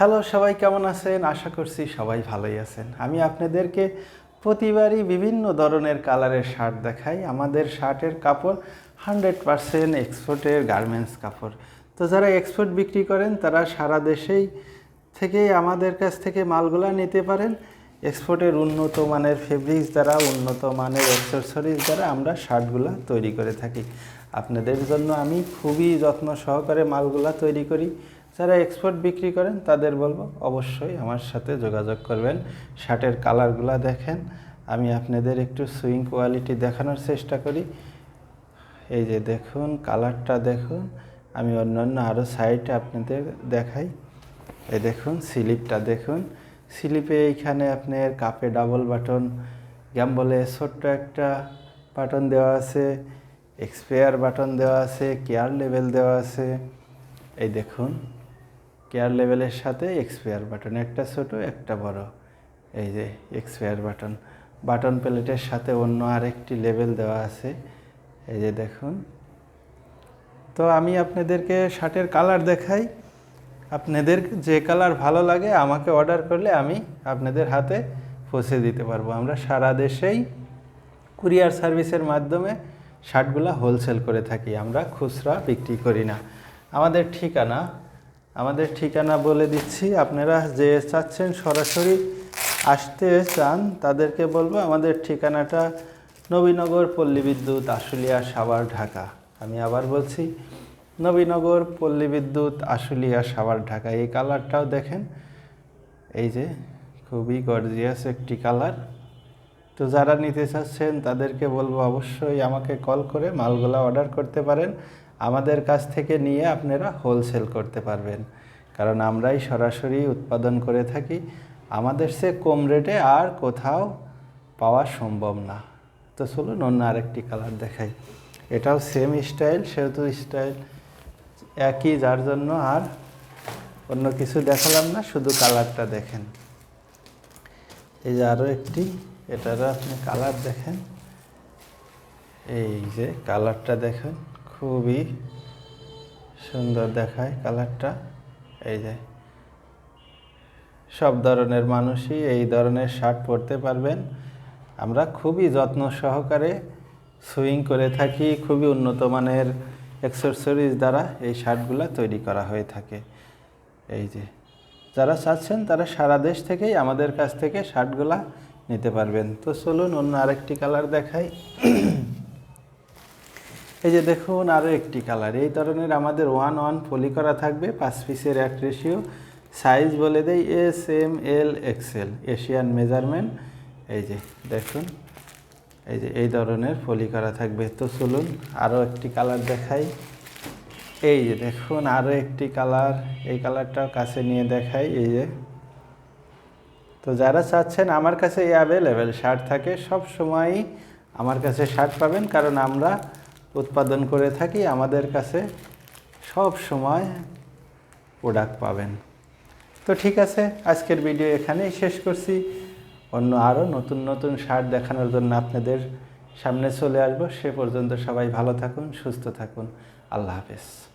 Hello সবাই কেমন আছেন? আশা করছি সবাই ভালোই আছেন। আমি আপনাদেরকে প্রতিবারই বিভিন্ন ধরনের কালারের শার্ট দেখাই। আমাদের শার্টের কাপড় হান্ড্রেড পারসেন্ট এক্সপোর্টের গার্মেন্টস কাপড়। তো যারা এক্সপোর্ট বিক্রি করেন, তারা সারা দেশেই থেকেই আমাদের কাছ থেকে মালগুলা নিতে পারেন। এক্সপোর্টের উন্নত মানের ফেব্রিক্স দ্বারা, উন্নত মানের অ্যাক্সেসরিজ দ্বারা আমরা শার্টগুলা তৈরি করে থাকি। আপনাদের জন্য আমি খুবই যত্ন সহকারে মালগুলা তৈরি করি। যারা এক্সপোর্ট বিক্রি করেন, তাদের বলব অবশ্যই আমার সাথে যোগাযোগ করবেন। শার্টের কালারগুলা দেখেন। আমি আপনাদের একটু সুইং কোয়ালিটি দেখানোর চেষ্টা করি। এই যে দেখুন, কালারটা দেখুন। আমি অন্যান্য আরও সাইড আপনাদের দেখাই। এই দেখুন, স্লিপটা দেখুন। স্লিপে এইখানে আপনার কাপে ডাবল বাটন গ্যাম্বলে ছোট্ট একটা বাটন দেওয়া আছে। এক্সপায়ার বাটন দেওয়া আছে কেয়ার লেভেল দেওয়া আছে। এই দেখুন। কেয়ার লেভেলের সাথে এক্সপায়ার বাটন একটা ছোট, একটা বড়। এই যে এক্সপায়ার বাটন বাটন প্লেটের সাথে অন্য আরেকটি লেভেল দেওয়া আছে। এই যে দেখুন। তো আমি আপনাদেরকে শার্টের কালার দেখাই। আপনাদের যে কালার ভালো লাগে আমাকে অর্ডার করলে আমি আপনাদের হাতে পৌঁছে দিতে পারব। আমরা সারা দেশেই কুরিয়ার সার্ভিসের মাধ্যমে শার্টগুলো হোলসেল করে থাকি। আমরা খুচরা বিক্রি করি না। আমাদের ঠিকানা আমাদের ঠিকানা বলে দিচ্ছি। আপনারা যে চাচ্ছেন সরাসরি আসতে চান, তাদেরকে বলব আমাদের ঠিকানাটা নবীনগর পল্লী বিদ্যুৎ আশুলিয়া সাভার ঢাকা। আমি আবার বলছি, নবীনগর পল্লী বিদ্যুৎ আশুলিয়া সাভার ঢাকা। এই কালারটাও দেখেন। এই যে খুবই গর্জিয়াস একটি কালার। তো যারা নিতে চাচ্ছেন, তাদেরকে বলব অবশ্যই আমাকে কল করে মালগুলা অর্ডার করতে পারেন। আমাদের কাছ থেকে নিয়ে আপনারা হোলসেল করতে পারবেন। কারণ আমরাই সরাসরি উৎপাদন করে থাকি। আমাদের সে কম রেটে আর কোথাও পাওয়া সম্ভব না। তো চলুন অন্য আরেকটি কালার দেখাই। এটাও সেম স্টাইল সেহেতু স্টাইল একই, যার জন্য আর অন্য কিছু দেখালাম না, শুধু কালারটা দেখেন। এই যে আরও একটি, এটারও আপনি কালার দেখেন। এই যে কালারটা দেখেন। খুবই সুন্দর দেখায় কালারটা। এই যে, সব ধরনের মানুষই এই ধরনের শার্ট পরতে পারবেন। আমরা খুবই যত্ন সহকারে সুইং করে থাকি, খুবই উন্নত মানের অ্যাক্সেসরিজ দ্বারা এই শার্টগুলো তৈরি করা হয়ে থাকে। এই যে, যারা চাচ্ছেন তারা সারা দেশ থেকেই আমাদের কাছ থেকে শার্টগুলা নিতে পারবেন। তো চলুন অন্য আরেকটি কালার দেখাই। এই যে দেখুন আরও একটি কালার এই ধরনের আমাদের ওয়ান ওয়ান ফলি করা থাকবে, পাঁচ পিসের এক রেশিও সাইজ বলে দেই S M L XL Asian measurement এই যে দেখুন, এই যে এই ধরনের ফলি করা থাকবে। তো চলুন আরও একটি কালার দেখাই। এই যে দেখুন আরও একটি কালার এই কালারটাও কাছে নিয়ে দেখাই, এই যে। তো যারা চাচ্ছেন আমার কাছে এই অ্যাভেলেবেল শার্ট থাকে সব সময়ই আমার কাছে শার্ট পাবেন, কারণ আমরা উৎপাদন করে থাকি, আমাদের কাছে সব সময় প্রোডাক্ট পাবেন। তো ঠিক আছে, আজকের ভিডিও এখানেই শেষ করছি। অন্য আরও নতুন নতুন সার দেখানোর জন্য আপনাদের সামনে চলে আসব। সে পর্যন্ত সবাই ভালো থাকুন, সুস্থ থাকুন। আল্লাহ হাফেজ।